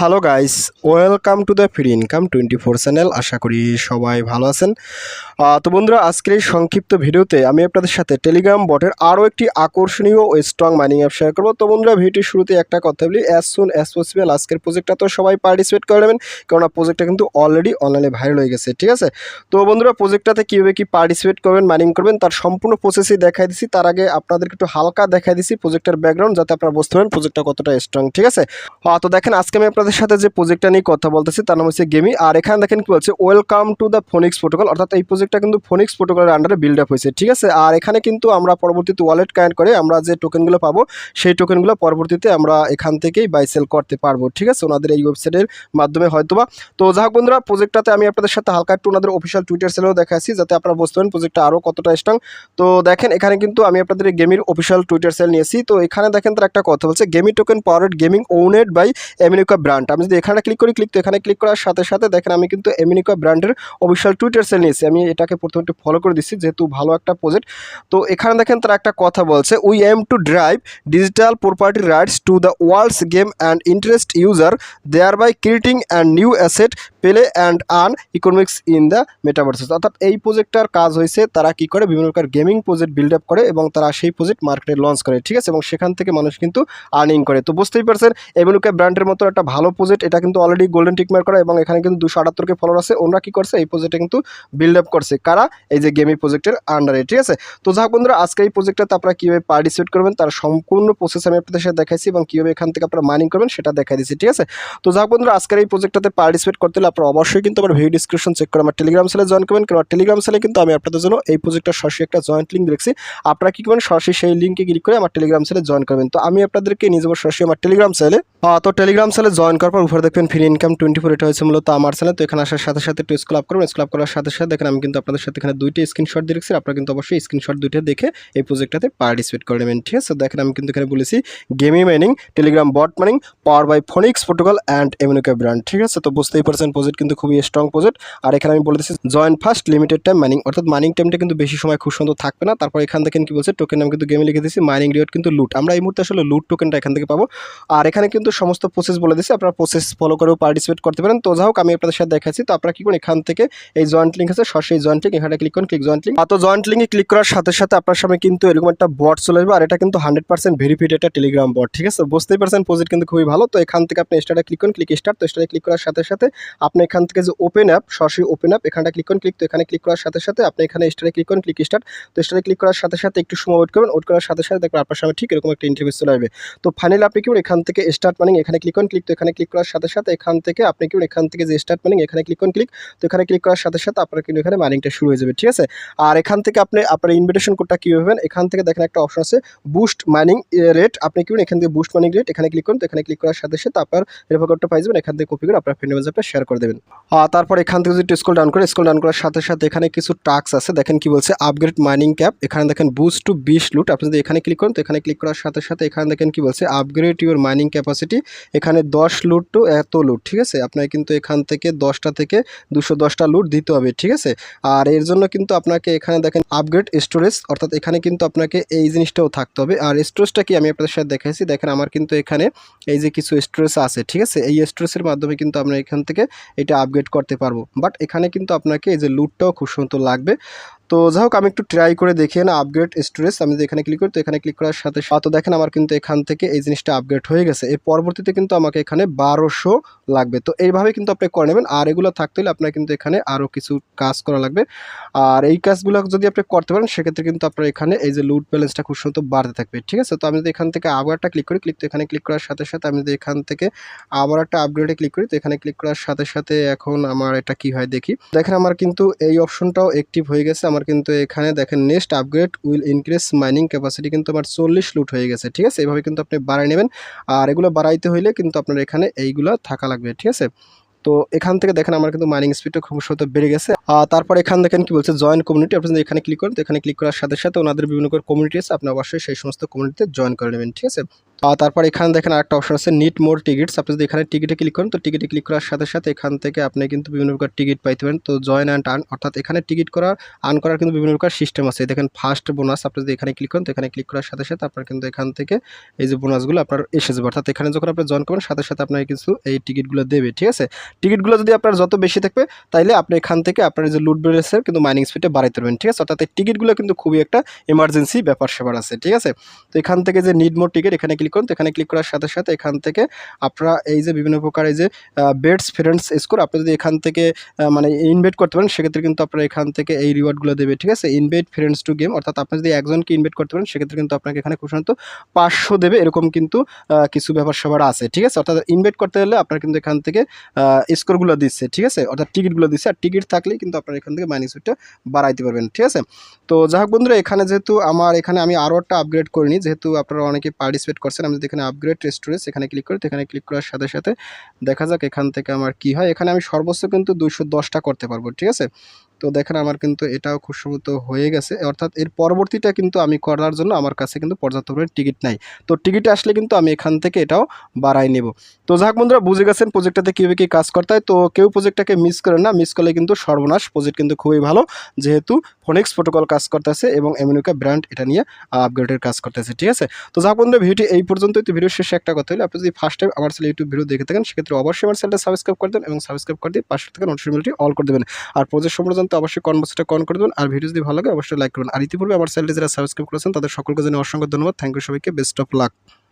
Hello guys welcome to the free income twenty four channel আশা করি সবাই ভালো আছেন। তো বন্ধুরা, আজকের এই সংক্ষিপ্ত ভিডিওতে আমি আপনাদের সাথে টেলিগ্রাম বটের আরও একটি আকর্ষণীয় ও স্ট্রং মাইনিং অ্যাপ শেয়ার করব। তো বন্ধুরা ভিডিওটির শুরুতে একটা কথা বলি। অ্যাজ সুন অ্যাজ পসিবল আজকের প্রজেক্টটা তো সবাই পার্টিসিপেট করে নেবেন, কেননা প্রজেক্টটা কিন্তু অলরেডি অনলাইনে ভাইরাল হয়ে গেছে, ঠিক আছে? তো বন্ধুরা প্রজেক্টটাতে কীভাবে কি পার্টিসিপেট করবেন মাইনিং করবেন, তার সম্পূর্ণ প্রসেসই দেখাই দিছি। তার আগে আপনাদেরকে একটু হালকা দেখাই দিছি প্রজেক্টের ব্যাকগ্রাউন্ড যাতে আপনারা বুঝতে পারেন প্রজেক্টটা কতটা স্ট্রং ঠিক আছে? তো দেখেন, আজকে আমি সাথে যে প্রজেক্টটা নিয়ে কথা বলতেছি, তার নাম হচ্ছে গেমি আর এখানে দেখেন কি বলছে welcome to the Phoenix protocol অর্থাৎ এই প্রজেক্টটা কিন্তু ফোনিক্স প্রোটোকলের আন্ডারে বিল্ড আপ হয়েছে, ঠিক আছে? আর এখানে কিন্তু আমরা পরবর্তীতে ওয়ালেট কানেক্ট করে আমরা যে টোকেনগুলো পাবো, সেই টোকেনগুলো পরবর্তীতে আমরা এখান থেকেই বাই সেল করতে পারব, ঠিক আছে? ওনাদের এই ওয়েবসাইটের মাধ্যমে হয়তোবা। তো যাই হোক বন্ধুরা প্রজেক্টটাতে আমি আপনাদের সাথে হালকা একটু ওনাদের অফিসিয়াল টুইটার সেলেও দেখাচ্ছি, যাতে আপনারা বুঝতে পারেন প্রজেক্টটা আরও কতটা স্ট্রং তো দেখেন, এখানে কিন্তু আমি আপনাদের গেমির অফিসিয়াল টুইটার সেল নিয়েছি। তো এখানে দেখেন তার একটা কথা বলছে Gamee token powered gaming owned by Animoca brand আমি যদি এখানে ক্লিক করি ক্লিক তো এখানে ক্লিক করার সাথে সাথে দেখেন আমি কিন্তু এমিনিকা ব্র্যান্ডের অফিসিয়াল টুইটার সেল নিয়েছি। আমি এটাকে প্রথমে একটু ফলো করে দিচ্ছি, যেহেতু ভালো একটা প্রজেক্ট তো এখানে দেখেন তারা একটা কথা বলছে we aim to drive digital property rights to the world's game and interest user thereby creating and new asset play and earn economics in the metaverses অর্থাৎ এই প্রজেক্টটার কাজ হয়েছে, তারা কি করে? বিভিন্ন প্রকার গেমিং প্রজেক্ট বিল্ড আপ করে এবং তারা সেই প্রজেক্ট মার্কেটে লঞ্চ করে, ঠিক আছে? এবং সেখান থেকে মানুষ কিন্তু আর্নিং করে। তো বুঝতেই পারছেন এমনুকে ব্র্যান্ডের মতো একটা ভালো প্রজেক্ট এটা কিন্তু অলরেডি গোল্ডেন টিকমার করা এবং এখানে কিন্তু দুশো আটাত্তরকে ফলোয়ার আছে। ওনারা কি করছে? এই প্রজেক্টে কিন্তু বিল্ড আপ করছে। কারা? এই যে গেমিং প্রজেক্টের আন্ডারে ঠিক আছে? তো যাক বন্ধুরা আজকে এই প্রজেক্টটাতে আপনারা কীভাবে পার্টিসিপেট করবেন, তার সম্পূর্ণ প্রসেস আমি আপনাদের সাথে দেখাইছি এবং কীভাবে এখান থেকে আপনারা মাইনিং করবেন, সেটা দেখাই দিচ্ছি ঠিক আছে? তো যাক বন্ধুরা, আজকের এই প্রজেক্টটাতে পার্টিসিপেট করতে হলে আপনারা অবশ্যই কিন্তু আমার ভিডিও ডিসক্রিপশন চেক করে আমার টেলিগ্রাম সেলে জয়েন করবেন। কারণ টেলিগ্রাম সেলে কিন্তু আমি আপনাদের জন্য এই প্রজেক্টটা সরাসরি একটা জয়েন্ট লিঙ্ক দেখছি। আপনারা কি করবেন? সরাসরি সেই লিঙ্কে ক্লিক করে আমার টেলিগ্রাম সেলে জয়েন করবেন। তো আমি আপনাদেরকে নিয়ে যাব সরাসরি আমার টেলিগ্রাম সেলে তো টেলিগ্রাম সেলে জয়েন করার পর উপরে দেখবেন ফ্রি ইনকাম টোয়েন্টি ফোর এটা হয়েছে মূলত আমার চ্যানেল তো এখানে আসার সাথে সাথে একটু স্কুল আপ করবেন। স্কুল আপ করার সাথে সাথে দেখেন আমি কিন্তু আপনাদের সাথে এখানে দুইটি স্ক্রিনশট দিয়ে রেখেছি। আপনারা কিন্তু অবশ্যই স্ক্রিনশট দুইটা দেখে এই প্রজেক্টটাতে পার্টিসিপেট করে নেবেন, ঠিক আছে? দেখেন আমি কিন্তু এখানে বলেছি gaming mining Telegram bot mining power by Phoenix protocol and Animoca brand ঠিক আছে? তো বুঝতেই পারছেন প্রজেক্ট কিন্তু খুবই স্ট্রং প্রজেক্ট আর এখানে আমি বলে দিচ্ছি join first limited time mining অর্থাৎ মাইনিং টাইমটা কিন্তু বেশি সময় খুব সুন্দর থাকবে না। তারপর এখান থেকে কি বলছে? টোকেন আমি কিন্তু গেমে লিখে দিচ্ছি মাইনিং রিওয়ার্ড কিন্তু লুট আমরা এই মুহূর্তে আসলে লুট টোকেনটা এখান থেকে পাবো। আর এখানে কিন্তু সমস্ত প্রসেস বলে আপনারা প্রসেস ফলো করেও পার্টিসিপেট করতে পারেন। তো যাই হোক, আমি আপনাদের সাথে দেখাচ্ছি। তো আপনারা কি করুন, এখান থেকে এই জয়েন্ট লিঙ্ক আছে, সরাসরি জয়েন্ট লিঙ্ক এখানে ক্লিক করুন ক্লিক জয়েন্ট লিঙ্ক তো জয়েন্ট লিঙ্কে ক্লিক করার সাথে সাথে আপনার সামনে কিন্তু এরকম একটা বট চলে আসবে, আর এটা কিন্তু হান্ড্রেড পার্সেন্ট ভেরিফাইড একটা টেলিগ্রাম বট ঠিক আছে? বুঝতেই পারছেন প্রজেক্ট কিন্তু খুবই ভালো। তো এখান থেকে আপনি স্টার্টে ক্লিক করুন ক্লিক স্টার্ট তো স্টার্টে ক্লিক করার সাথে সাথে আপনি এখান থেকে যে ওপেন অ্যাপ সরাসরি ওপেন অ্যাপ এখানটা ক্লিক করুন ক্লিক তো এখানে ক্লিক করার সাথে সাথে আপনি এখানে স্টারে ক্লিক করুন ক্লিক স্টার্ট তো স্টারে ক্লিক করার সাথে সাথে একটু সময় ওয়েট করবেন ওয়েট করার সাথে সাথে দেখবেন আপনার সামনে ঠিক এরকম একটা ইন্টারভিউ চলে আসবে। তো ফাইনালি আপনি কি এখান থেকে স্টার্ট মানিং এখানে ক্লিক করুন ক্লিক তো এখানে ক্লিক করার সাথে সাথে এখান থেকে আপনি কি করুন এখান থেকে যে স্টার্ট মানিং এখানে ক্লিক করুন ক্লিক তো এখানে ক্লিক করার সাথে সাথে আপনার কিন্তু এখানে মাইনিংটা শুরু হয়ে যাবে, ঠিক আছে? আর এখান থেকে আপনি, আপনার ইনভিটেশন কোডটা কী হবেন এখান থেকে দেখেন একটা অপশন আছে বুস্ট মাইনিং রেট আপনি কি করুন এখান থেকে বুস্ট মাইনিং রেট এখানে ক্লিক করুন, তো এখানে ক্লিক করার সাথে সাথে আপনার রেফার কোডটা পাই যাবেন, এখান থেকে কপি করে আপনার ফ্রেন্ড মেজারটা শেয়ার করে দেবেন। আর তারপর এখান থেকে যদি স্কুল ডাউন করে স্কুল ডাউন করার সাথে সাথে এখানে কিছু টাক্স আছে, দেখেন কি বলছে আপগ্রেড মাইনিং ক্যাপ এখানে দেখেন বুস্ট টু বিশ লুট আপনি যদি এখানে ক্লিক করেন, তো এখানে ক্লিক করার সাথে সাথে এখানে দেখেন কি বলছে আপগ্রেড ইউর মাইনিং ক্যাপাসিটি এখানে দশ লুট টু এত লুট ঠিক আছে? আপনাকে কিন্তু এখান থেকে দশটা থেকে দুশো দশটা লুট দিতে হবে, ঠিক আছে? আর এর জন্য কিন্তু আপনাকে এখানে দেখেন আপগ্রেড স্টোরেজ অর্থাৎ এখানে কিন্তু আপনাকে এই জিনিসটাও থাকতে হবে। আর স্টোরেজটা কি আমি আপনাদের সাথে দেখাইছি, দেখেন আমার কিন্তু এখানে এই যে কিছু স্টোরেজ আছে, ঠিক আছে? এই স্টোরেজের মাধ্যমে কিন্তু আমরা এখান থেকে এটা আপগ্রেড করতে পারব। বাট এখানে কিন্তু আপনাকে এই যে লুটটাও খুব সুন্দর লাগবে। তো যাই হোক, আমি একটু ট্রাই করে দেখি না আপগ্রেড স্টোরেজ আমি এখানে ক্লিক করি, তো এখানে ক্লিক করার সাথে সাথে দেখেন আমার কিন্তু এখান থেকে এই জিনিসটা আপগ্রেড হয়ে গেছে। এর পরবর্তীতে কিন্তু আমাকে এখানে বারোশো লাগবে। তো এইভাবে কিন্তু আপনি করে নেবেন, আর এগুলো থাকতে হলে আপনার কিন্তু এখানে আরও কিছু কাজ করা লাগবে। আর এই কাজগুলো যদি আপনি করতে পারেন, সেক্ষেত্রে কিন্তু আপনার এখানে এই যে লুট ব্যালেন্সটা খুব সুন্দর বাড়তে থাকবে, ঠিক আছে? তো আমি যদি এখান থেকে আবার একটা ক্লিক করি ক্লিক তো এখানে ক্লিক করার সাথে সাথে আমি যদি এখান থেকে আবার একটা আপগ্রেডে ক্লিক করি, তো এখানে ক্লিক করার সাথে সাথে এখন আমার এটা কি হয় দেখি। দেখেন আমার কিন্তু এই অপশনটাও অ্যাক্টিভ হয়ে গেছে আমার কিন্তু এখানে দেখেন next upgrade will increase mining capacity কিন্তু আমার চল্লিশ লুট হয়ে গেছে, ঠিক আছে? এইভাবে কিন্তু আপনি বাড়াই নেবেন। আর এগুলো বাড়াইতে হইলে কিন্তু আপনার এখানে এইগুলো থাকা লাগবে, ঠিক আছে? তো এখান থেকে দেখেন, আমার কিন্তু মাইনিং স্পিডটা খুব সত্য বেড়ে গেছে। আর তারপর এখান দেখেন কি বলছে জয়েন কমিউনিটি আপনি যদি এখানে ক্লিক করেন, তো এখানে ক্লিক করার সাথে সাথে ওনাদের বিভিন্ন কমিউনিটি আছে, আপনি অবশ্যই সেই সমস্ত কমিউনিটিতে জয়েন করে নেবেন, ঠিক আছে? তারপর এখানে দেখেন আরেকটা অপশন আছে নিট মোর টিকিটস আপনি যদি এখানে টিকিটে ক্লিক করেন, তো টিকিটে ক্লিক করার সাথে সাথে এখান থেকে আপনি কিন্তু বিভিন্ন প্রকার টিকিট পাইতে পারেন। তো জয়েন অ্যান্ড আর্ন অর্থাৎ এখানে টিকিট করা আর্ন করার কিন্তু বিভিন্ন প্রকার সিস্টেম আছে। দেখেন ফার্স্ট বোনাস আপনি যদি এখানে ক্লিক করেন, তো এখানে ক্লিক করার সাথে সাথে আপনার কিন্তু এখান থেকে এই যে বোনাসগুলো আপনার এসে যাবে। অর্থাৎ এখানে যখন আপনি জয়েন করবেন, সাথে সাথে আপনাকে কিছু এই টিকিটগুলো দেবে, ঠিক আছে? টিকিটগুলো যদি আপনার যত বেশি থাকবে, তাইলে আপনি এখান থেকে আপনার যে লুট ব্রেসের কিন্তু মাইনিং স্পিডে বাড়াইতে পারবেন, ঠিক আছে? অর্থাৎ টিকিটগুলো কিন্তু খুবই একটা এমার্জেন্সি ব্যাপার সেবার আছে, ঠিক আছে? তো এখান থেকে যে নিড মোর টিকিট এখানে ক্লিক করুন, তো এখানে ক্লিক করার সাথে সাথে এখান থেকে আপনারা এই যে বিভিন্ন প্রকার এই যে বেডস ফ্রেন্ডস স্কোর আপনি যদি এখান থেকে মানে ইনভাইট করতে পারেন, সেক্ষেত্রে কিন্তু আপনারা এখান থেকে এই রিওয়ার্ডগুলো দেবে, ঠিক আছে? ইনভাইট ফ্রেন্ডস টু গেম অর্থাৎ আপনি যদি একজনকে ইনভাইট করতে পারেন, সেক্ষেত্রে কিন্তু আপনাকে এখানে খুব সাধারণত পাঁচশো দেবে, এরকম কিন্তু কিছু ব্যাপার স্যাপার আছে, ঠিক আছে? অর্থাৎ ইনভাইট করতে হলে আপনার কিন্তু এখান থেকে স্কোরগুলো দিচ্ছে, ঠিক আছে? অর্থাৎ টিকিটগুলো দিচ্ছে, আর টিকিট থাকলেই কিন্তু আপনার এখান থেকে মাইনিং সুইটটা বাড়াইতে পারবেন, ঠিক আছে? তো যাই হোক বন্ধুরা, এখানে যেহেতু আমার, এখানে আমি আরও একটা আপগ্রেড করিনি, যেহেতু আপনারা অনেকে পার্টিসিপেট করছেন আমি যদি এখানে আপগ্রেড স্টোরেজ এখানে ক্লিক করি এখানে ক্লিক করার সাথে সাথে দেখা যাক এখান থেকে আমার কি হয়। এখানে আমি সর্বোচ্চ কিন্তু দুইশো দশটা করতে পারব, ঠিক আছে? তো দেখেন আমার কিন্তু এটাও খুব সম্ভবত হয়ে গেছে। অর্থাৎ এর পরবর্তীটা কিন্তু আমি করার জন্য আমার কাছে কিন্তু পর্যাপ্ত পরিমাণে টিকিট নাই। তো টিকিট আসলে কিন্তু আমি এখান থেকে এটাও বাড়াই নেব। তো যাক বন্ধুরা, বুঝে গেছেন প্রজেক্টটাতে কীভাবে কী কাজ করতে হয়। তো কেউ প্রজেক্টটাকে মিস করেন না। মিস করলে কিন্তু সর্বনাশ। প্রজেক্ট কিন্তু খুবই ভালো। যেহেতু ফোনিক্স প্রোটোকল কাজ করতেছে এবং এমনিকা ব্র্যান্ড এটা নিয়ে আপগ্রেডের কাজ করতেছে, ঠিক আছে? তো যাক বন্ধুরা, ভিডিওটি এই পর্যন্তই। তো ভিডিও শেষে একটা কথা হলো, আপনি যদি ফার্স্ট টাইম আমার চ্যানেল ইউটিউব ভিডিও দেখে থাকেন, সেক্ষেত্রে অবশ্যই আমার চ্যানেলটা সাবস্ক্রাইব করে দেন এবং সাবস্ক্রাইব করে দিয়ে পাশে থেকে নোটিফিকেশনটি অল করে দেবেন। আর প্রজেক্ট সম্পর্কে জানতে অবশ্যই কনভার্সটা কন করে দেবেন। আর ভিডিও যদি ভালো লাগে, অবশ্যই লাইক করবেন। আর ইতিপূর্বে আমার চ্যানেলটি যারা সাবস্ক্রাইব করেছেন, তাদের সকলকে জন্য অসংখ্য ধন্যবাদ। থ্যাংক ইউ সবাইকে। Best of luck